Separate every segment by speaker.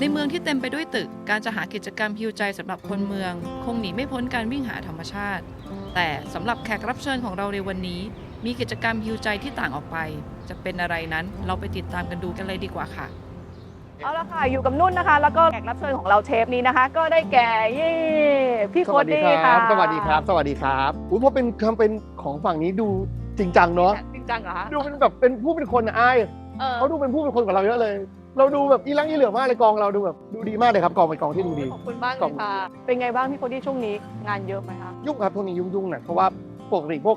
Speaker 1: ในเมืองที่เต็มไปด้วยตึก การจะหากิจกรรมฮิวใจสำหรับคนเมือง คงหนีไม่พ้นการวิ่งหาธรรมชาติ แต่สำหรับแขกรับเชิญของเราในวันนี้ มีกิจกรรมฮิวใจที่ต่างออกไป จะเป็นอะไรนั้นเราไปติดตามกันดูกันเลยดีกว่าค่ะ
Speaker 2: เอาละค่ะ อยู่กับนุ่นนะคะ แล้วก็แขกรับเชิญของเราเชฟนี้นะคะ ก็ได้แก่เย่พี่
Speaker 3: ส
Speaker 2: โค
Speaker 3: วัสดี
Speaker 2: ดี้
Speaker 3: ค
Speaker 2: ค่ะ
Speaker 3: รับ สวัสดีครับ สวัสดีครับอุ้ยเพราะเป็นคำเป็นของฝั่งนี้ดูจริงจังเนาะ
Speaker 2: จริงจังเหรอคะ
Speaker 3: ดูเป็นแบบเป็นผู้เป็นคนอะอาย
Speaker 2: เออ
Speaker 3: เขาดูเป็นผู้เป็นคนกว่าเราเยอะเลย เราดูแบบอีลังอีเหลือมากเลยกองเราดูแบบดูดีมากเลยครับกองเป็นกองที่ดูดี
Speaker 2: ขอบคุณมากเล
Speaker 3: ขอบ
Speaker 2: ย
Speaker 3: คุณ
Speaker 2: ค่ะ เป็นไงบ้างพี่โคดี้ช่วงนี้งานเยอะไหมคะ
Speaker 3: ยุ่งครับพวกนี้ยุ่งๆหน่อยเพราะว่าปกติพวก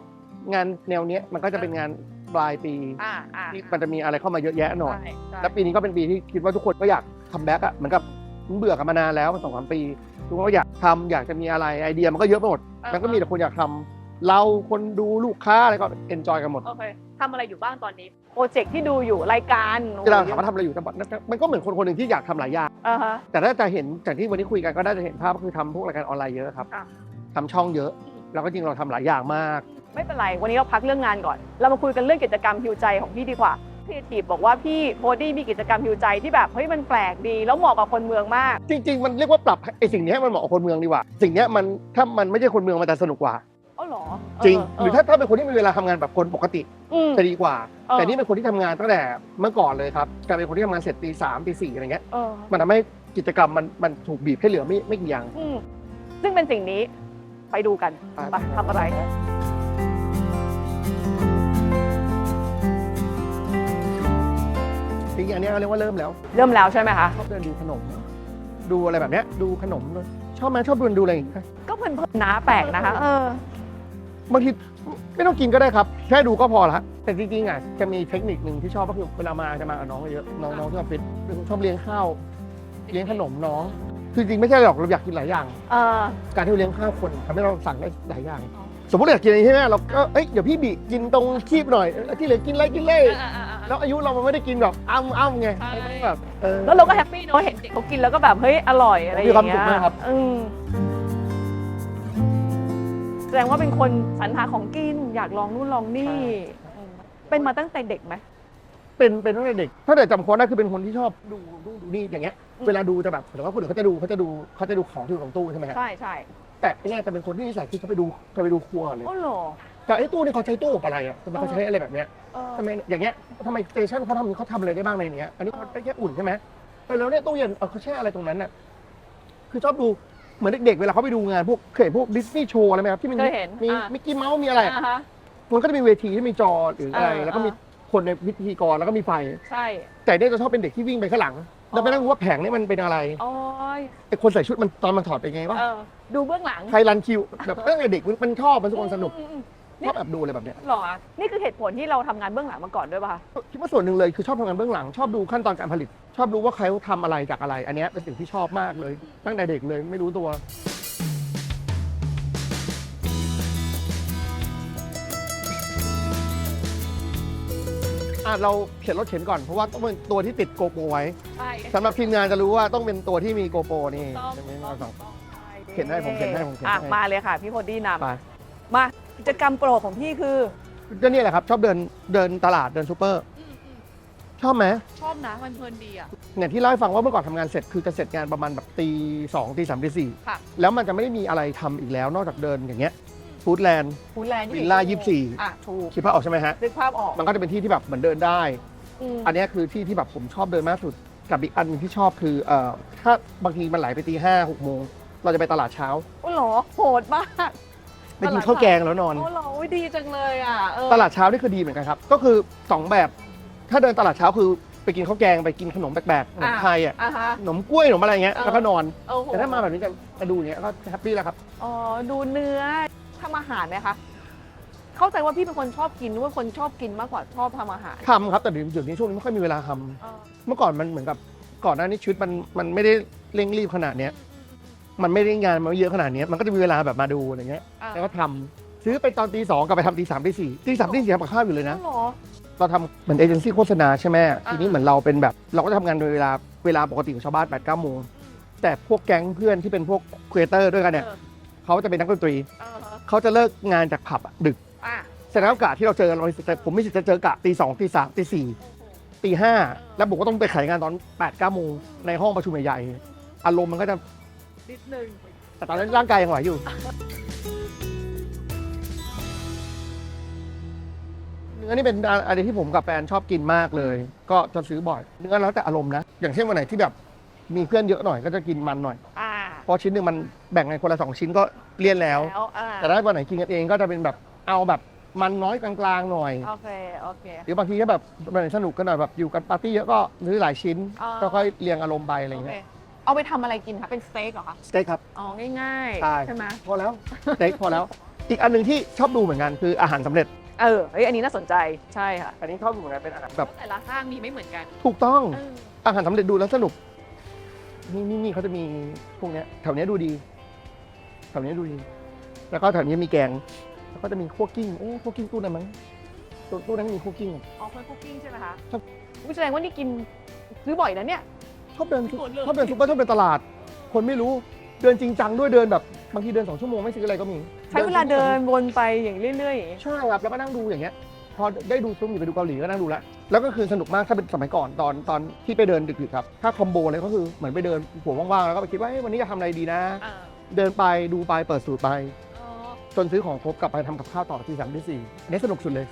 Speaker 3: งานแนวเนี้ยมันก็จะเป็นงานปลายปี
Speaker 2: อ่าอ่า
Speaker 3: ที่มันจะมีอะไรเข้ามาเยอะแยะหน่อย
Speaker 2: ใช่ใช่
Speaker 3: แล้วปีนี้ก็เป็นปีที่คิดว่าทุกคนก็อยากทำแบ็กอะเหมือนกับมันเบื่อกันมานานแล้วมันสองสามปี ทุกคนก็อยากทำอยากจะมีอะไรไอเดียมันก็เยอะไปหมด มันก็มีแต่คนอยากทำเราคนดูลูกค้าอะไรก็เอนจอยกันหมด
Speaker 2: โอเค ทำอะไรอยู่บ้างตอนนี้ โปรเจกต์ที่ดูอยู่รายการ
Speaker 3: เวลาถามว่าทำอะไรอยู่แต่มันก็เหมือนคนคนหนึ่งที่อยากทำหลายอย่าง
Speaker 2: อ่าฮะ
Speaker 3: แต่ถ้าจะเห็นจากที่วันนี้คุยกันก็ได้จะเห็นภาพก็คือทำพวกรายการออนไลน์เยอะครับ
Speaker 2: อะ
Speaker 3: ทำช่องเยอะ แล้วก็จริงเราทำหลายอย่างมาก
Speaker 2: ไม่เป็นไร วันนี้เราพักเรื่องงานก่อน เรามาคุยกันเรื่องกิจกรรมฮิวใจของพี่ดีกว่าพี่ทีบบอกว่าพี่โคดี้มีกิจกรรมฮิวใจที่แบบเฮ้ยมันแปลกดี แล้วเหมาะกับคนเมืองมาก
Speaker 3: จริง ๆ มันเรียกว่าปรับไอ้สิ่งนี้ให้มันเหมาะกับคนเมืองดีกว่า สิ่งเนี้ยมันถ้ามันไม่ใช่คนเมืองมันจะสนุกกว่า
Speaker 2: อ๋อเหรอ
Speaker 3: จริง
Speaker 2: เห
Speaker 3: รือถ้าถ้าเป็นคนที่มีเวลาทำงานแบบคนปกติ
Speaker 2: อืม
Speaker 3: จะดีกว่า
Speaker 2: เออ
Speaker 3: แต่นี่เป็นคนที่ทำงานตั้งแต่เมื่อก่อนเลยครับกลายเป็นคนที่ทำงานเสร็จตีสามตีสี่อะไรเงี้ย
Speaker 2: เออ
Speaker 3: มันทำให้กิจกรรมมันมันถูกบีบให้เหลือไม่ไม่กี่อย่าง
Speaker 2: อืมซึ่งเป็นสิ่งนี้ไปดูกัน
Speaker 3: ไป
Speaker 2: ไปทำอะไร
Speaker 3: จริงๆอันเนี้ยเขาเรียกว่าเริ่มแล้ว
Speaker 2: เริ่มแล้วใช่ไหมคะ
Speaker 3: ชอบเดินดูขนม ดูอะไรแบบเนี้ยดูขนมด้วยชอบไหมชอบเดินดูอะไรอย่างเงี้ย
Speaker 2: ก็เพลินๆนะแปลกนะคะ เออ
Speaker 3: บางทีไม่ต้องกินก็ได้ครับ แค่ดูก็พอละแต่จริงๆอะจะมีเทคนิคหนึ่งที่ชอบก็คือเวลามาจะมากับน้องเยอะน้องๆที่ออฟฟิศชอบเลี้ยงข้าว เลี้ยงขนมน้องคือจริงไม่ใช่หรอกเราอยากกินหลายอย่าง
Speaker 2: เออ
Speaker 3: การที่เราเลี้ยงข้าวคนทำให้เราสั่งได้หลายอย่าง สมมติเราอยากกินอะไรใช่ไหมเราก็เอ้ยเดี๋ยวพี่บีกินตรงคีบหน่อยแล้วที่เหลือกินอะไรกินเลยแล้วอายุเรามันไม่ได้กินแบบอ้ำอ้ำไง
Speaker 2: ใช่
Speaker 3: มันต้องแบบเออ
Speaker 2: แล้วเราก็แฮปปี้เนอะเห็นเด็กเขากินแล้วก็แบบเฮ้ยอร่อยอะไรอย่าง
Speaker 3: มีความ
Speaker 2: เงี้
Speaker 3: สุ
Speaker 2: ย
Speaker 3: ขมากครับ
Speaker 2: อืม แสดงว่าเป็นคนสรรหาของกิน อยากลองนู่นลองนี่อืมเป็นมาตั้งแต่เด็กไหม
Speaker 3: เป็นเป็นตั้งแต่เด็ก ถ้าแต่จำความได้คือเป็นคนที่ชอบดูดูดูนี่อย่างเงี้ย
Speaker 2: อืม
Speaker 3: เวลาดูจะแบบหรือว่าคนอื่นเขาจะดูเขาจะดูเขาจะดูของที่อยู่ของตู้ใช่ไหมฮะ
Speaker 2: ใช่ใช่
Speaker 3: แต่ไอ้เนี่ยจะเป็นคนที่นิสัยคือเขาไปดูเขาไปดูครัวเลย
Speaker 2: โอ้โหรอ
Speaker 3: แต่ไอ้ตู้นี่เขาใช้ตู้อบอะไรอะทำไมเขาใช้อะไรแบบเนี้ย
Speaker 2: เออ
Speaker 3: ทำไมอย่างเงี้ยทำไมสเตชันเขาทำเขาทำอะไรได้บ้างในเนี้ย อันนี้เขาแค่อุ่นใช่ไหมไปแล้วเนี่ยตู้เย็นเออเขาแช่อะไรตรงนั้นน่ะคือชอบดู เหมือนเด็กๆ เวลาเขาไปดูงานพวกเคยเห็นพวกดิสนีย์โชว์อะไรไหมครับที่มัน
Speaker 2: เคยเห็น
Speaker 3: มี
Speaker 2: อะ
Speaker 3: มิกกี้เมาส์มีอะไรอะ
Speaker 2: อ่าฮะ
Speaker 3: มันก็จะมีเวทีที่มีจอหรืออะไร
Speaker 2: เออ
Speaker 3: แล้วก็มี
Speaker 2: เออ
Speaker 3: คนในพิธีกรแล้วก็มีไฟ
Speaker 2: ใช่
Speaker 3: แต่เนี่ยจะชอบเป็นเด็กที่วิ่งไปข้างหลังแล้วไปนั่งดูว่าแผงนี่มันเป็นอะไร
Speaker 2: โอ้ย
Speaker 3: ไอ้คนใส่ชุดมันตอนมันถอดเป็นไงวะ
Speaker 2: เออดูเบื้องหลัง
Speaker 3: ใครรันคิวแบบตั้งแต่เด็กมันมันชอบมันสนุกสนุก
Speaker 2: อืมอืม
Speaker 3: ชอบแอบดูอะไรแบบเนี้ย
Speaker 2: หรอ นี่คือเหตุผลที่เราทำงานเบื้องหลังมาก่อนด้วยป่ะคะ
Speaker 3: คิดว่าส่วนหนึ่งเลยคือชอบทำงานเบื้องหลัง ชอบดูขั้นตอนการผลิต ชอบรู้ว่าใครเขาทำอะไรจากอะไร อันเนี้ยเป็นสิ่งที่ชอบมากเลย ตั้งแต่เด็กเลยไม่รู้ตัว อะเราเข็นรถเข็นก่อนเพราะว่าต้องเป็นตัวที่ติดโกโปรไว้
Speaker 2: ใช่
Speaker 3: สำหรับทีมงานจะรู้ว่าต้องเป็นตัวที่มีโกโปรนี่
Speaker 2: ต้อง
Speaker 3: ใช่ไหม
Speaker 2: ต้อง
Speaker 3: เราสอง
Speaker 2: ต้อง
Speaker 3: เข็นให้ผมเข็นให้ผมเข็นให้
Speaker 2: อะมาเลยค่ะ พี่โพดี้น
Speaker 3: ไปำ
Speaker 2: มา กิจกรรมโปรดของพี่คือ
Speaker 3: ก็นี่แหละครับ ชอบเดินเดินตลาดเดินซูเปอร์ชอบไหม
Speaker 1: ชอบนะมันเพลินดีอะ
Speaker 3: เนี่ยที่เล่าให้ฟังว่าเมื่อก่อนทำงานเสร็จคือจะเสร็จงานประมาณแบบตีสองตีสามตีสี่
Speaker 2: ค่ะ
Speaker 3: แล้วมันจะไม่ได้มีอะไรทำอีกแล้วนอกจากเดินอย่างเงี้ยฟู้ดแลนด์
Speaker 2: ฟูดแลนด์
Speaker 3: วิลล่า24
Speaker 2: อะ ถูก
Speaker 3: คิดภาพออกใช่ไหมฮะ
Speaker 2: นึกภาพออก
Speaker 3: มันก็จะเป็นที่ที่แบบเหมือนเดินได้
Speaker 2: ม
Speaker 3: อันเนี้ยคือที่ที่แบบผมชอบเดินมากสุด กับอีกอันหนึงที่ชอบคือเอ่อถ้าบางทีมันไหลไปตีห้าหกโมง เราจะไปตลาดเช้า
Speaker 2: โอ้โหโหดมาก
Speaker 3: ไปกินข้าวแกงแล้วนอน
Speaker 2: โอ้โหอุ๊ยดีจังเลยอะเออ
Speaker 3: ตลาดเช้านี่คือดีเหมือนกันครับ ก็คือสองแบบ ถ้าเดินตลาดเช้าคือไปกินข้าวแกงไปกินขนมแปลกๆขนมไทยอะ
Speaker 2: อะฮะ
Speaker 3: ขนมกล้วยขนมอะไรเงี้ย
Speaker 2: เออ
Speaker 3: แล้วก็นอน
Speaker 2: โอ้โห
Speaker 3: แต่ถ้ามาแบบนี้จะมาดูอย่างเงี้ยก็แฮปปี้แล้วครับ
Speaker 2: อ๋อดูเนื้อทำอาหารไหมคะเข้าใจว่าพี่เป็นคนชอบกินหรือว่าคนชอบกินมากกว่าชอบทำอาหาร
Speaker 3: ทำครับ แต่เดี๋ยวนี้ช่วงนี้ไม่ค่อยมีเวลาทำ
Speaker 2: เออ
Speaker 3: เมื่อก่อนมันเหมือนกับก่อนหน้านี้ชีวิตมันมันไม่ได้เร่งรีบขนาดเนี้ย มันไม่ได้งานมันไม่เยอะขนาดเนี้ยมันก็จะมีเวลาแบบมาดูอะไรเงี้ย
Speaker 2: อะ
Speaker 3: แล้วก็ทำซื้อไปตอนตีสองกลับไปทำตีสามตีสี่ตีสามตีสี่ทำกับข้าวอยู่เลยนะ
Speaker 2: อ๋อเหรอ
Speaker 3: เราทำเหมือนเอเจนซี่โฆษณาใช่ไหม
Speaker 2: อ่า
Speaker 3: ทีนี้เหมือนเราเป็นแบบ เราก็จะทำงานโดยเวลาเวลาปกติของชาวบ้าน8ปดเก้าโมงแต่พวกแก๊งเพื่อนที่เป็นพวกครีเอเตอร์ด้วยกันเนี่ย
Speaker 2: เออ
Speaker 3: เขาจะเป็นนักดนตรี
Speaker 2: เออ
Speaker 3: เขาจะเลิกงานจากผับอะดึก
Speaker 2: อะ
Speaker 3: แสดงว่ากะที่เราเจอเรามีสิทธิ์จะผมมีสิทธิ์จะเจอกะตีสองตีสามตีสี่ตีห้าแล้วบอกว่าต้องไปขายงานตอน8ปดเก้าโมงในห้องประชุมใหญ่ๆอารมณ์มันก็จะ
Speaker 2: นิดนึง
Speaker 3: แต่ตอนนั้นร่างกายยังไหวอยู่ เนื้อนี่เป็นอะไรที่ผมกับแฟนชอบกินมากเลย ก็จะซื้อบ่อย เนื้อแล้วแต่อารมณ์นะ อย่างเช่นวันไหนที่แบบมีเพื่อนเยอะหน่อยก็จะกินมันหน่อย
Speaker 2: อ่า
Speaker 3: เพราะชิ้นหนึ่งมันแบ่งกันคนละสองชิ้นก็เลี่ยนแล้ว
Speaker 2: แล้วอ่า
Speaker 3: แต่ถ้าวันไหนกินกันเองก็จะเป็นแบบเอาแบบมันน้อยกลางๆหน่อย
Speaker 2: โอเค โอเค
Speaker 3: หรือบางทีก็แบบวันไหนสนุกกันหน่อยแบบอยู่กันปาร์ตี้เยอะก็ซื้อหลายชิ้น
Speaker 2: อ่า
Speaker 3: ก็ค่อยเรียงอารมณ์ไปอะไร
Speaker 2: โอ
Speaker 3: อย่าง
Speaker 2: เค
Speaker 3: เงี้ย
Speaker 2: เอาไปทำอะไรกินคะ เป็นสเต็กเหรอคะ
Speaker 3: สเต็กครับ
Speaker 2: อ๋อ ง่าย
Speaker 3: ใช่
Speaker 2: ใช่ไหม
Speaker 3: พอแล้วสเต็กพอแล้ว อีกอันหนึ่งที่ชอบดูเหมือนกันคืออาหารสำเร็จ
Speaker 2: เออเฮ้ยอันนี้น่าสนใจ ใช่ค่ะ
Speaker 3: อันนี้ชอบดูเหมือนกันเป็นอาหารแบบ
Speaker 2: แต่ละห้างมีไม่เหมือนกัน
Speaker 3: ถูกต้อง
Speaker 2: เออ
Speaker 3: อาหารสำเร็จดูแล้วสนุก นี่นี่นี่เขาจะมีพวกเนี้ยแถวเนี้ยดูดีแถวเนี้ยดูดี แล้วก็แถวนี้มีแกง แล้วก็จะมีคั่วกิ้งเอ๊ะคั่วกิ้งตู้นั้นมั้งตู้ตู้นั้นมีคั่วกิ้ง
Speaker 2: อ๋อเพื่อนคุกกิ้งใช่ไหมคะ
Speaker 3: ครับ
Speaker 2: อุ๊ยแสดงว่านี่กินซื้อบ่อยนะเนี่ย
Speaker 3: ชอบเดิน
Speaker 2: หมดเลย
Speaker 3: ชอบเดินซุปเปอร์ชอบเดินตลาด คนไม่รู้เดินจริงจังด้วยเดินแบบบางทีเดินสองชั่วโมงไม่ซื้ออะไรก็มี
Speaker 2: ใช้เวลาเดินวนไปอย่างเรื่อยๆอย่างงี้
Speaker 3: ใช่ครับแล้วก็นั่งดูอย่างเงี้ยพอได้ดูซุ้มอยู่ไปดูเกาหลีก็นั่งดูแล้วแล้วก็คือสนุกมากถ้าเป็นสมัยก่อนตอนตอนที่ไปเดินดึกๆครับถ้าคอมโบเลยก็คือเหมือนไปเดินหัวว่างๆแล้วก็ไปคิดว่าเอ้ยวันนี้จะทำอะไรดีนะ
Speaker 2: อ่า
Speaker 3: เดินไปดูไปเปิดสูตรไป
Speaker 2: อ๋อ
Speaker 3: จนซื้อของครบกลับไปทำกับข้าวต่อที่สามที่สี่อันนี้สนุกสุดเลย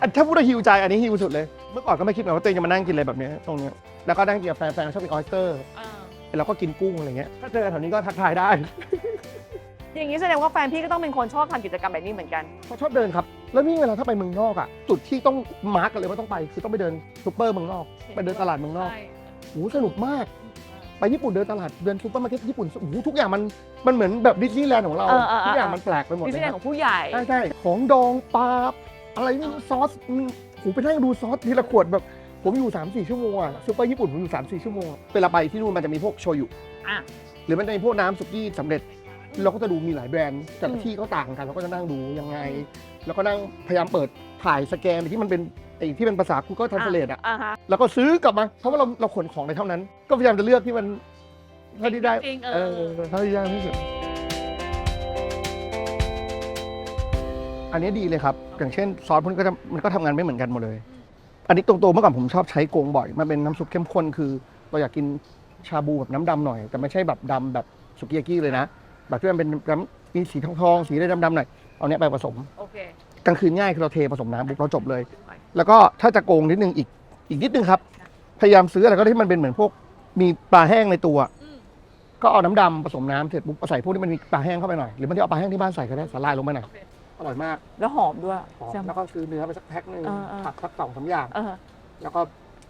Speaker 3: อันถ้าพูดว่าฮิวใจอันนี้ฮิวสุดเลย เมื่อก่อนก็ไม่คิดเหมือนกันว่าตัวเองจะมานั่งกินอะไรแบบเนี้ยตรงเนี้ยแล้วก็นั่งกินกับแฟนแฟนชอบกินออสเตอร์
Speaker 2: อ่า
Speaker 3: แล้วก็กินกุ้งอะไรเงี้ยถ้าเจอกันแถวนี้ก็ทักทายได้
Speaker 2: อย่างนี้แสดงว่าแฟนพี่ก็ต้องเป็นคนชอบทำกิจกรรมแบบนี้เหมือนกัน
Speaker 3: เขาชอบเดินครับ แล้วนี่เวลาถ้าไปเมืองนอกอะจุดที่ต้องมาร์กกันเลยว่าต้องไปคือต้องไปเดินซูเปอร์เมืองนอก ไปเดินตลาดเมืองนอก
Speaker 2: ใช่
Speaker 3: โอ้โหสนุกมาก ไปญี่ปุ่นเดินตลาดเดินซูเปอร์มาร์เก็ตญี่ปุ่นโอ้โหทุกอย่างมันมันเหมือนแบบดิสนีย์แลนด์ของเรา
Speaker 2: เออเออเออ
Speaker 3: ทุกอย่างมันแปลกไปหมด
Speaker 2: ดิส
Speaker 3: เล
Speaker 2: นี
Speaker 3: ย
Speaker 2: ย์แลนด์ของผู้ใหญ่
Speaker 3: ใช่ใช่ของดองปลา อะไรนี่ซอสอืมผมไปนั่งดูซอสทีละขวดแบบ ผมอยู่ 3 4 ชั่วโมงอะซูเปอร์ญี่ปุ่นผมอยู่ 3 4 ชั่วโมงอะเวลาไปที่นู่นมันจะมีพวกโชยุ
Speaker 2: อะ
Speaker 3: หรือมันจะมีพวกน้ำสุกี้สำเร็จ เราก็จะดูมีหลายแบรนด์แต่
Speaker 2: อื
Speaker 3: ละ
Speaker 2: ม
Speaker 3: ที่ก็ต่างกันเราก็จะนั่งดูยังไง แล้วก็นั่งพยายามเปิดถ่ายสแกนที่มันเป็นไอ้ที่เป็นภาษา Google Translate อะ
Speaker 2: อ่าฮะ
Speaker 3: แล้วก็ซื้อกลับมาเพราะว่าเราเราขนของในเท่านั้น ก็พยายามจะเลือกที่มันเท่าที่ได้
Speaker 2: จริงๆ
Speaker 3: เอ
Speaker 2: เอ
Speaker 3: อ
Speaker 2: อ
Speaker 3: เท่าที่ได้ที่สุด อันนี้ดีเลยครับ อย่างเช่นซอสพวกนี้ก็จะมันก็ทำงานไม่เหมือนกันหมดเลย อันนี้ตรงๆเมื่อก่อนผมชอบใช้โกงบ่อย มันเป็นน้ำซุปเข้มข้นคือ เราอยากกินชาบูแบบน้ำดำหน่อย แต่ไม่ใช่แบบดำแบบสุกี้ยากิเลยนะ แบบที่มันเป็นน้ำมีสีทองๆสีได้ดำๆหน่อย เอาเนี้ยไปผสม
Speaker 2: โอเค
Speaker 3: กลางคืนง่ายคือเราเทผสมน้ำปุ๊บเราจบเลย แล้วก็ถ้าจะโกงนิดนึงอีกอีกนิดนึงครับ พยายามซื้ออะไรก็ได้ที่มันเป็นเหมือนพวก มีปลาแห้งในตัว
Speaker 2: อืม
Speaker 3: ก็เอาน้ำดำผสมน้ำเสร็จปุ๊บเอาใส่พวกที่มันมีปลาแห้งเข้าไปหน่อยหรือมันจะเอาปลาแห้งที่บ้านใส่ก็ได้สาลายลงไปหน่อย
Speaker 2: โอเค
Speaker 3: อร่อยมาก
Speaker 2: แล้วหอมด้วย
Speaker 3: หอม
Speaker 2: ใช่ไหม
Speaker 3: แล้วก็ซื้อเนื้อไปสักแพ็คหนึ่ง
Speaker 2: เออเออ
Speaker 3: ผักสักสองสามอย่าง
Speaker 2: เออ
Speaker 3: แล้วก็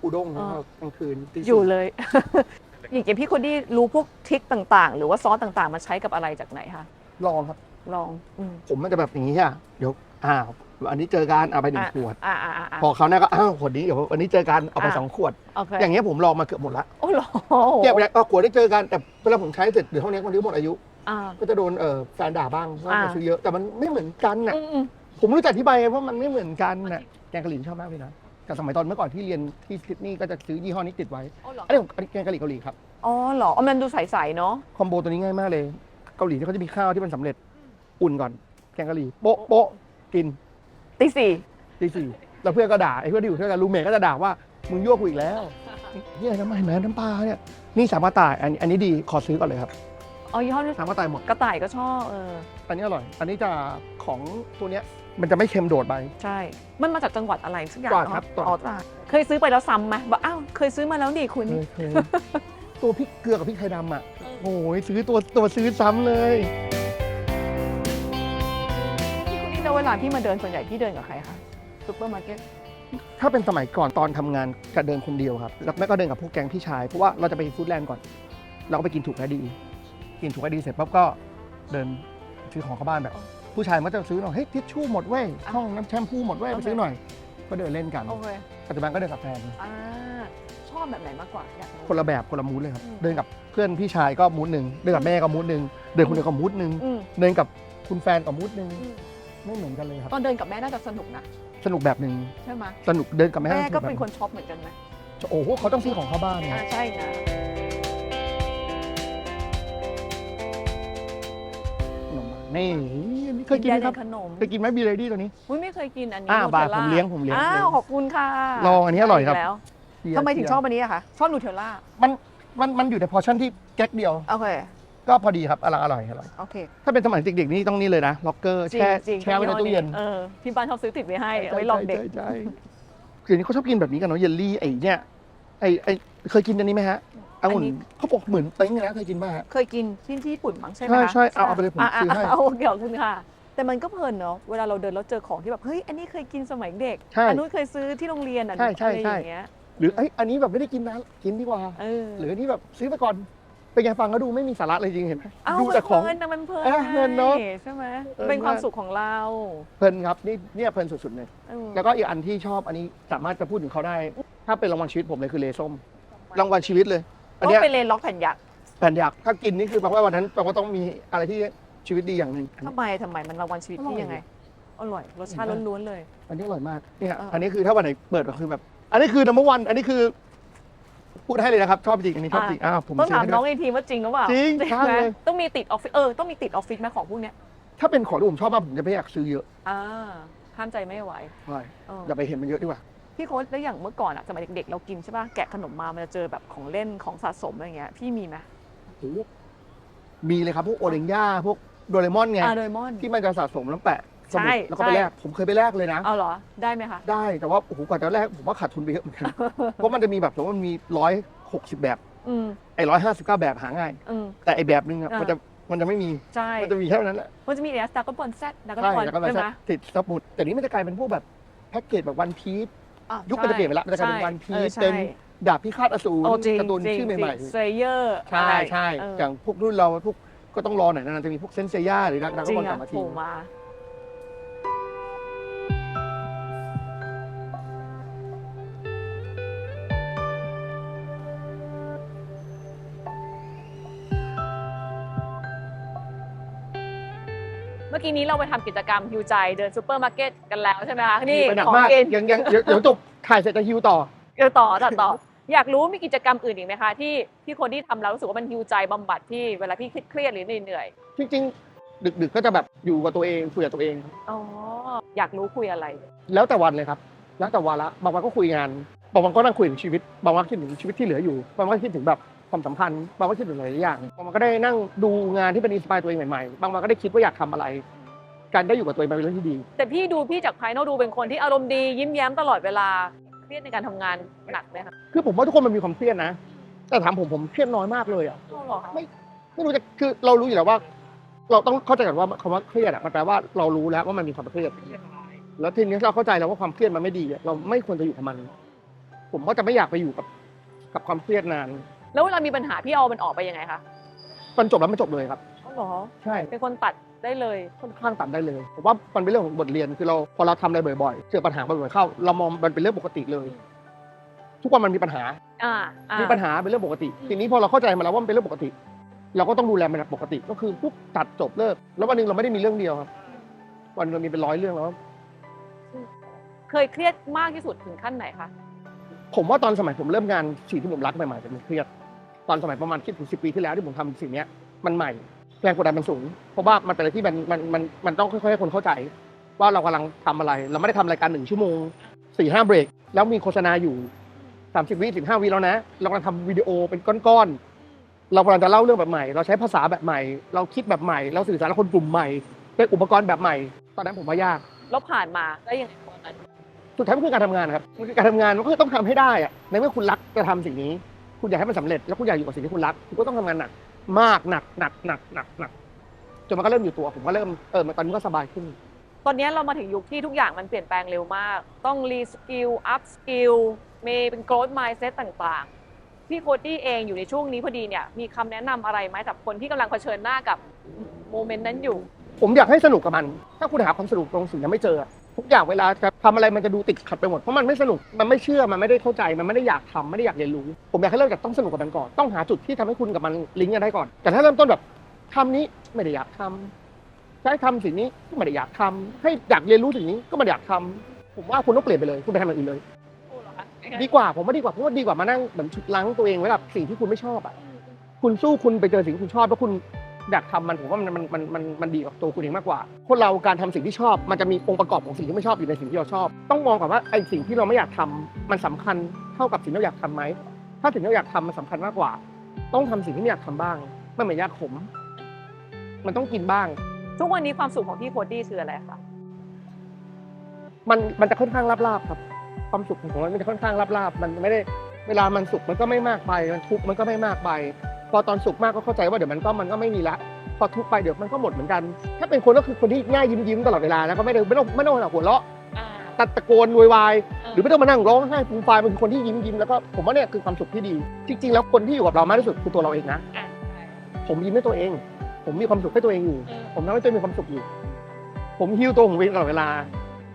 Speaker 3: อุด้ง
Speaker 2: เออ
Speaker 3: แล้วก็กลางคืนตีสี่
Speaker 2: อยู่เลย อย่างเงี้ยพี่คนที่รู้พวกทริคต่างๆ หรือว่าซอสต่างๆ มาใช้กับอะไรจากไหนคะ
Speaker 3: ลองครับ
Speaker 2: ลองอืม
Speaker 3: ผมมันจะแบบอย่างนี้อะเดี๋ยวอ้าวอันนี้เจอกันเอาไปหนึ่งขวด
Speaker 2: อ่าอ่าอ่า
Speaker 3: พอเขาวหน้าก็อ้าวขวดนี้เดี๋ยววันนี้เจอกันเอาไป
Speaker 2: อะ
Speaker 3: สองขวด
Speaker 2: โอเค
Speaker 3: อย่างเงี้ยผมลองมาเกือบหมดละ
Speaker 2: โอ้โห
Speaker 3: แยกไปแล้วเอาขวดได้เจอกันแต่เวลาผมใช้เสร็จเดี๋ยวเท่านี้มันรู้หมดอายุ
Speaker 2: อ่า
Speaker 3: ก็จะโดนเออแฟนด่าบ้างว่า
Speaker 2: อ่า
Speaker 3: ซื้อเยอะแต่มันไม่เหมือนกันน่ะ
Speaker 2: อืมอืม
Speaker 3: ผมไม่รู้จะอธิบายไงว่ามันไม่เหมือนกันน่ะแกงกะหรี่ชอบมากเลยนะแต่สมัยตอนเมื่อก่อนที่เรียนที่ซิดนีย์ก็จะซื้อยี่ห้อนี้ติดไว้
Speaker 2: อ๋อเหรอ
Speaker 3: อันนี้ผมอันนี้แกงกะหรี่เกาหลีครับ
Speaker 2: อ๋อเหรออ๋อมันดูใสๆเนาะ
Speaker 3: คอมโบตัวนี้ง่ายมากเลยเกาหลีที่เขาจะมีข้าวที่มันสำเร็จอุ่นก่อนแกงกะหรี่โป๊ะโป๊ะกิน
Speaker 2: ตีสี่
Speaker 3: ตีสี่แล้วเพื่อนก็ด่าไอ้เพื่อนที่อยู่ด้วยกันรูเมทก็จะด่าว่ามึงยั่วกูอีกแล้วนี่อะไรน้ำมันแม่น้ำปลาเนี่ยนี่สามารถตายอันนี้อันนี้ดีขอซื้อก่อนเลยครับ
Speaker 2: อ๋อยี่ห้อนี้
Speaker 3: สามารถตายหมด
Speaker 2: กระต่ายก็ชอบเออ
Speaker 3: อันนี้อร่อย อันนี้จะของตัวเนี้ยมันจะไม่เค็มโดดไป
Speaker 2: ใช่ มันมาจากจังหวัดอะไรสักอย่าง
Speaker 3: ตราดครับตราด
Speaker 2: อ๋อตราดเคยซื้อไปแล้วซ้ำไหมบอกอ้าวเคยซื้อมาแล้วนี่คุณ
Speaker 3: เคยเคย ตัวพริกเกลือกับพริกไทยดำอะ โอ้ยซื้อตัวตัวซื้อซ้ำเลย
Speaker 2: พี่คุณนี่แล้วเวลาพี่มาเดินส่วนใหญ่พี่เดินกับใครคะซุปเปอร์มาร์เก็ต
Speaker 3: ถ้าเป็นสมัยก่อนตอนทำงานจะเดินคนเดียวครับ แล้วแม่ก็เดินกับพวกแก๊งพี่ชาย เพราะว่าเราจะไปฟู้ดแลนด์ก่อน เราก็ไปกินถูกและดี กินถูกและดีเสร็จปั๊บก็เดินซื้อของเข้าบ้านแบบ ผู้ชายมันจะซื้อหน่อยเฮ้ยทิชชู่หมดเว้ยห้องน้ำแชมพูหมดเว้ยไปซื้อหน่อย ก็เดินเล่นกัน
Speaker 2: โอเค
Speaker 3: ปัจจุบันก็เดินกับแฟน
Speaker 2: อ่าชอบแบบไหนมากกว่าอยากรู้
Speaker 3: คนละแบบคนละมูดเลยครับ
Speaker 2: อืม
Speaker 3: เดินกับเพื่อนพี่ชายก็มูดหนึ่งเดินกับแม่ก็มูดหนึ่งเดินคนเดียวก็มูดหนึ่ง
Speaker 2: อืม
Speaker 3: เดินกับคุณแฟนก็มูดหนึ่ง
Speaker 2: อืม
Speaker 3: ไม่เหมือนกันเลยครับ
Speaker 2: ตอนเดินกับแม่น่าจะสนุกนะ
Speaker 3: สนุกแบบหนึ่ง
Speaker 2: ใช่ไหม
Speaker 3: สนุกเดินกับแม่
Speaker 2: แม่ก็
Speaker 3: สแบบ
Speaker 2: เป็นคนช็อปเหมือนกันไหม
Speaker 3: โอ้โหเขาต้องซื้อของเข้าบ้านไง
Speaker 2: อ่าใช่นะ
Speaker 3: นมนี่อันนี้เคยกินไหมครับ
Speaker 2: ขนม
Speaker 3: เคยกินไหมบีเรดี้ตัวนี้
Speaker 2: อุ้ยไม่เคยกินอันนี้
Speaker 3: อ่า
Speaker 2: นูเทล
Speaker 3: บาทผมเลี้ยงผมเลี้ยง
Speaker 2: อ้าวขอบคุณค่ะ
Speaker 3: ลองอันนี้อร่อยครับ
Speaker 2: แล้ว
Speaker 3: เคลียร์
Speaker 2: ทำไมถึง
Speaker 3: เคลียร์
Speaker 2: ชอบอันนี้อะคะชอบนูเทลล่า
Speaker 3: มันมันมันอยู่ในพอร์ชั่นที่แก๊กเดียว
Speaker 2: โอเค
Speaker 3: ก็พอดีครับอร่อยอร่อยอร่อย
Speaker 2: โอเค
Speaker 3: ถ้าเป็นสมัยเด็กๆนี่ต้องนี่เลยนะล็อกเกอร์
Speaker 2: จริง
Speaker 3: แช่
Speaker 2: จริง
Speaker 3: แช่ไว้ในตู้เย็น
Speaker 2: เออที่บ้านชอบซื้อติดไว้ให้เอาไว้ลองเด็ก
Speaker 3: ใช่ใช่เดี๋ยวนี้เขาชอบกินแบบนี้กันเนาะเยลลี่ไอ้เนี่ยไอ้ไอ้เคยกินอันนี้ไหมฮะ องุ่น
Speaker 2: อันนี้
Speaker 3: เขาบอกเหมือนเต้งเลยนะเคยกินป่ะฮะ
Speaker 2: เคยกินที่ที่ญี่ปุ่นมั้งใช่ไหม
Speaker 3: ใช่
Speaker 2: คะ
Speaker 3: ใช่เอาเอาไปเลยผมะะซื้อให้
Speaker 2: เอาเกี่ยวคุณค่ะ แต่มันก็เพลินเนาะเวลาเราเดินแล้วเจอของที่แบบเฮ้ยอันนี้เคยกินสมัยเด็ก
Speaker 3: ใช่
Speaker 2: อันู้นเคยซื้อที่โรงเรียนอะ
Speaker 3: ใช่ใช่
Speaker 2: อะไร
Speaker 3: ใช่
Speaker 2: อย่างเงี้ย
Speaker 3: หรือไอ้ยอันนี้แบบไม่ได้กินนะกินดีกว่า
Speaker 2: เออ
Speaker 3: หรืออันนี้แบบซื้อไปก่อนเป็นไงฟังก็ดูไม่มีสาระเลยจริงเห็นไหม
Speaker 2: เอ้า
Speaker 3: ดู
Speaker 2: มัน
Speaker 3: แต่ของ
Speaker 2: เพลินนะมันเพลิน
Speaker 3: เออเพลินเนอะ
Speaker 2: ไงใช่ไหม
Speaker 3: เพลิน
Speaker 2: เป็นความ
Speaker 3: มาก
Speaker 2: สุขของเรา
Speaker 3: เพลินครับนี่เนี่ยเพลินสุดๆเลย
Speaker 2: เออ
Speaker 3: แล้วก็อีกอันที่ชอบอันนี้สามารถจะพูดถึงเขาได้ ถ้าเป็นรางวัลชีวิตผมเลยคือเลส้มรางวัลชีวิตเลย อัน
Speaker 2: ก็
Speaker 3: เนี้ย
Speaker 2: เป็นเลนล็อกแผ่นยักษ์
Speaker 3: แผ่นอยากถ้ากินนี่คือแปลว่าวันนั้นแปลว่าต้องมีอะไรที่ชีวิตดีอย่างหนึ่ง
Speaker 2: ทำไมทำไมมันรางวัลชีวิตที่ยังไง อร่อย รสชาติล้วนๆเลย
Speaker 3: อันนี้อร่อยมากนี่ฮะ
Speaker 2: เอออั
Speaker 3: อันนี้คือถ้าวันไหนเปิดก็คือแบบ อันนี้คือ number one อันนี้คือ พูดให้เลยนะครับ ชอบจริงอันนี้ชอบจริงอ้าวผม
Speaker 2: ต้อง
Speaker 3: ซื้อ
Speaker 2: ถาม
Speaker 3: ให้
Speaker 2: น้
Speaker 3: ด้
Speaker 2: อ
Speaker 3: ว
Speaker 2: ง
Speaker 3: ย
Speaker 2: ในทีมว่าจริงหรือเปล่า
Speaker 3: จริง
Speaker 2: ใช่
Speaker 3: ใช่
Speaker 2: ไหม
Speaker 3: เลย
Speaker 2: ต้องมีติดออฟฟิศเออต้องมีติดออฟฟิศไหมของพวกเนี้ย
Speaker 3: ถ้าเป็นของที่ผมชอบมากผมจะไม่อยากซื้อเยอะ
Speaker 2: อ่าห้ามใจไม่ไหว
Speaker 3: ใช่
Speaker 2: เออ
Speaker 3: อย่าไปเห็นมันเยอะดีกว่า
Speaker 2: พี่โค้ชแล้วอย่างเมื่อก่อนอะสมัยเด็กๆเรากินใช่ป่ะแกะขนมมามันจะเจอแบบของเล่นของสะสมอะไรอย่างเงี้ยพี่มีไหม
Speaker 3: โอ้โหมีเลยครับพวกโอเดงย่าพวกโดเรมอนไง
Speaker 2: อ่าโดยมอน
Speaker 3: ที่มันจะสะสมแล้วแปะสมุด
Speaker 2: ใช่
Speaker 3: แล้วก็ไป
Speaker 2: ใช่
Speaker 3: แลกผมเคยไปแลกเลยนะ
Speaker 2: เอาเหรอได้ไหมคะ
Speaker 3: ได้แต่ว่าโอ้โหกว่าจะแลกผมว่าขาดทุนไปเยอะเหมือนกัน เพราะมันจะมีแบบสมมติมันมีร้อยหกสิบแบบ
Speaker 2: อืม
Speaker 3: ไอ้ร้อยห้าสิบเก้าแบบหาง่าย
Speaker 2: อืม
Speaker 3: แต่ไอ้แบบนึงอะ
Speaker 2: อ่ามั
Speaker 3: มันจะมันจะไม่มี
Speaker 2: ใช่
Speaker 3: มันจะมีแค่นั้นแหละ
Speaker 2: มันจะมีเอสตาร์ก็บอลแซดดาร์ก็
Speaker 3: ใช่
Speaker 2: บอล
Speaker 3: แล้วก็มา
Speaker 2: ใช่ไหม
Speaker 3: ติดสมุดแต่นี้มันจะกลายเป็นพวกแบบแพ็กเกจแบบวันพีซ
Speaker 2: อะ
Speaker 3: ยุคมันจะเปลี่ยนไปละมันจะกลายเป็น
Speaker 2: ใช่
Speaker 3: One Piece
Speaker 2: ออใช่
Speaker 3: เป็นดาบพิฆาตอสูร
Speaker 2: โอ้จริง
Speaker 3: การ์ตูน
Speaker 2: จริง
Speaker 3: ชื่อใหม่
Speaker 2: เซเยอร์
Speaker 3: ๆใช่ใช่ อย่างพวกรุ่นเราพวกก็ต้องรอหน่อยนะจะมีพวกเซนเซียหรือดักดัก
Speaker 2: จริ
Speaker 3: บ
Speaker 2: ง
Speaker 3: อลกลั
Speaker 2: อะ
Speaker 3: บมา
Speaker 2: โผ
Speaker 3: ที
Speaker 2: ล่มา กี้นี้เราไปทำกิจกรรมฮิวใจเดินซูเปอร์มาร์เก็ตกันแล้วใช่ไหมคะนี่
Speaker 3: ไปหนัก
Speaker 2: ของ
Speaker 3: มาก
Speaker 2: กิน
Speaker 3: ยังยังเดี๋ยวเดี๋ยวจบถ่ายเสร็จจะฮิวต่อ
Speaker 2: เดี๋ยวต่อต่อต่อ อยากรู้มีกิจกรรมอื่นอีกไหมคะที่ที่คนที่ทำแล้วรู้สึกว่ามันฮิวใจบำบัดที่เวลาพี่เครียดๆหรือเหนื่อย
Speaker 3: จริง ๆ ดึกๆก็จะแบบอยู่กับตัวเองคุยกับตัวเอง
Speaker 2: ๆอ๋ออยากรู้คุยอะไร
Speaker 3: แล้วแต่วันเลยครับ แล้วแต่วันละบางวันก็คุยงาน บางวันก็นั่งคุยถึงชีวิต บางวันคิดถึงชีวิตที่เหลืออยู่ บางวันคิดถึงแบบ ความสัมพันธ์บางวันคิดถึงหลายๆอย่างบางวันก็ได้นั่งดูงานที่เป็นอินสปายตัวเองใหม่ๆบางวันก็ได้คิดว่าอยากทำอะไรการได้อยู่กับตัวเองมันเป็นเรื่องที่ดี
Speaker 2: แต่พี่ดูพี่จากภายนอกดูเป็นคนที่อารมณ์ดียิ้มแย้มตลอดเวลาเครียดในการทำงานหนักไหมคะ
Speaker 3: คือผมว่าทุกคนมันมีความเครียดนะ แต่ถามผมผมเครียดน้อยมากเลยอะ
Speaker 2: อ๋อเหรอคะ
Speaker 3: ไม่ไม่รู้จะคือเรารู้อยู่แล้วว่า เราต้องเข้าใจก่อนว่าคำว่าเครียดอะมันแปลว่าเรารู้แล้วว่ามันมีความเครียดแล้วทีนี้เราเข้าใจแล้วว่าความเครียดมันไม่ดีอะเราไม่ควรจะอยู่กับมัน ผมก็จะไม่อยากไปอยู่กับกับความเครียดนาน
Speaker 2: แล้วเวลามีปัญหาพี่เอามันออกไปยังไงคะ
Speaker 3: มันจบแล้วมันจบเลยครับ
Speaker 2: อ๋อเหรอ
Speaker 3: ใช่
Speaker 2: เป็นคนตัดได้เลย
Speaker 3: ค่อนข้างตัดได้เลยผมว่ามันเป็นเรื่องของบทเรียนคือเราพอเราทำอะไรบ่อยๆเจอปัญหาบ่อยๆเข้า เรามองมันเป็นเรื่องปกติเลย ทุกวันมันมีปัญหา
Speaker 2: อ่าอ่า
Speaker 3: มีปัญหาเป็นเรื่องปกติทีนี้พอเราเข้าใจมาแล้วว่ามันเป็นเรื่องปกติ เราก็ต้องดูแลมันแบบปกติ ก็คือปุ๊บตัดจบเลิก แล้ววันหนึงเราไม่ได้มีเรื่องเดียวครับ วันหนึงเรามีเป็นร้อยเรื่องแล้ว
Speaker 2: เคยเครียดมากที่สุดถึงขั้นไหนคะ
Speaker 3: ผมว่าตอนสมัยผมเริ่มงานสิ่งที่ผมรักใหม่ๆจะมันเครียด ตอนสมัยประมาณคิดถึงสิปีที่แล้วที่ผมทำสิ่งเนี้ยมันใหม่แรงกดดันมันสูง เพราะว่ามันเป็นอะไรที่มันมันมันมันต้องค่อยๆให้คนเข้าใจ ว่าเรากำลังทำอะไร เราไม่ได้ทำรายการหนึ่งชั่วโมงสี่ห้าเบรก แล้วมีโฆษณาอยู่สามสิบวิสิบห้าวิแล้วนะ เรากำลังทำวิดีโอเป็นก้อนๆ เรากำลังจะเล่าเรื่องแบบใหม่ เราใช้ภาษาแบบใหม่ เราคิดแบบใหม่ เราสื่อสารกับคนกลุ่มใหม่ด้วยอุปกรณ์แบบใหม่ ตอนนั้นผมว่ายาก
Speaker 2: แล้วผ่านมาได้ยังไงตอนนั้น
Speaker 3: สุดท้ายมันคือการทำงานครับมันคือการทำงานมันก็คือต้องทำให้ได้อะในเมื่อคุณรักจะทำสิ่งนี้ คุณอยากให้มันสำเร็จ แล้วคุณอยากอยู่กับสิ่งที่คุณรัก คุณก็ต้องทำงานหนัก มากหนักหนักหนักหนักหนักจนมันก็เริ่มอยู่ตัว ผมก็เริ่มเออมันตอนนี้ก็สบายขึ้น
Speaker 2: ตอนนี้เรามาถึงยุคที่ทุกอย่างมันเปลี่ยนแปลงเร็วมาก ต้องรีสกิลอัพสกิลมีเป็น growth mindset ต่างๆ พี่โคดี้เองอยู่ในช่วงนี้พอดีเนี่ยมีคำแนะนำอะไรไหมกับคนที่กำลังเผชิญหน้ากับโมเมนต์นั้นอยู่
Speaker 3: ผมอยากให้สนุกกับมัน ถ้าคุณหาความสนุกตรงสิ่งนั้นไม่เจอ ทุกอย่างเวลาจะทำอะไรมันจะดูติดขัดไปหมดเพราะมันไม่สนุกมันไม่เชื่อมันไม่ได้เข้าใจมันไม่ได้อยากทำไม่ได้อยากเรียนรู้ ผมอยากให้เริ่มจากต้องสนุกกับมันก่อนต้องหาจุดที่ทำให้คุณกับมันลิงก์กันได้ก่อน แต่ถ้าเริ่มต้นแบบทำนี้ไม่ได้อยากทำใช้ทำสิ่งนี้ก็ไม่ได้อยากทำให้อยากเรียนรู้สิ่งนี้ก็ไม่ได้อยากทำผมว่าคุณต้องเปลี่ยนไปเลยคุณไปทำอย่างอื่นเลยดีกว่าผมว่าดีกว่าเพราะว่าดีกว่ามานั่งเหมือนฉุดลั้งตัวเองไว้กับสิ่งที่คุณไม่ชอบอะ คุณสู้คุณไปเจอสิ่งที่คุณชอบแล้วคุณ อยากทำมันผมว่ามันมันมันมันมันดีกับตัวคุณเองมากกว่า คนเราการทำสิ่งที่ชอบ มันจะมีองค์ประกอบของสิ่งที่ไม่ชอบอยู่ในสิ่งที่เราชอบ ต้องมองก่อนว่าไอ้สิ่งที่เราไม่อยากทำมันสำคัญเท่ากับสิ่งที่เราอยากทำไหมถ้าสิ่งที่เราอยากทำมันสำคัญมากกว่า ต้องทำสิ่งที่ไม่อยากทำบ้างไม่เหมือนยาขม มันต้องกินบ้าง
Speaker 2: ทุกวันนี้ความสุขของพี่โคดี้คืออะไรคะ
Speaker 3: มันมันจะค่อนข้างลาบๆครับ ความสุขของมันมันจะค่อนข้างลาบๆมันไม่ได้เวลามันสุขมันก็ไม่มากไป มันทุกข์มันก็ไม่มากไปพ อตอนสุขมากก็เข้าใจว่าเดี๋ยวมันก็มันก็ไม่มีละพอทุกข์ไปเดี๋ยวมันก็หมดเหมือนกัน ถ้าเป็นคนก็คือคนที่ง่ายยิ้มยิ้มๆตลอดเวลาแล้วก็ไม่ได้ไม่ต้องไม่ต้องหัวเราะตัดตะโกนโวยวาย หรือไม่ต้องมานั่งร้องไห้ฟูมฟายมันคือคนที่ยิ้มยิ้มแล้วก็ผมว่าเนี่ยคือความสุขที่ดี จริง ๆ แล้วคนที่อยู่กับเรามากที่สุดคือตัวเราเองนะผมยิ้มให้ตัวเอง ผมมีความสุขให้ตัวเองอยู่ ผมทำให้ตัวเองมีความสุขอยู่ ผมฮิวตัวผมเองตลอดเวลา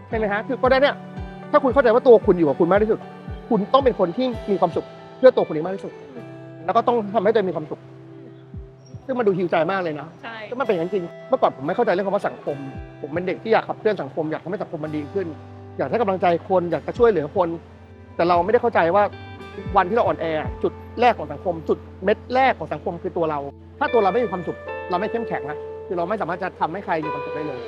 Speaker 3: ใช่ไหมฮะคือก็ได้เนี่ย ถ้าคุณเข้าใจว่าตัวคุณอยู่กับคุณมากที่สุด คุณต้องเป็นคนที่มีความสุขเพื่อตัวคุณเองมากที่สุด แล้วก็ต้องทำให้ตัวเองมีความสุข ซึ่งมันดูฮิวใจมากเลยนะ
Speaker 2: ใช่
Speaker 3: ก็มันเป็นอย่างนั้นจริง เมื่อก่อนผมไม่เข้าใจเรื่องคำว่าสังคม ผมเป็นเด็กที่อยากขับเคลื่อนสังคม อยากทำให้สังคมมันดีขึ้น อยากให้กำลังใจคน อยากจะช่วยเหลือคน แต่เราไม่ได้เข้าใจว่าวันที่เราอ่อนแอ จุดแรกของสังคม จุดเม็ดแรกของสังคมคือตัวเรา ถ้าตัวเราไม่มีความสุข เราไม่เข้มแข็งนะ คือเราไม่สามารถจะทำให้ใครมีความสุขได้เลย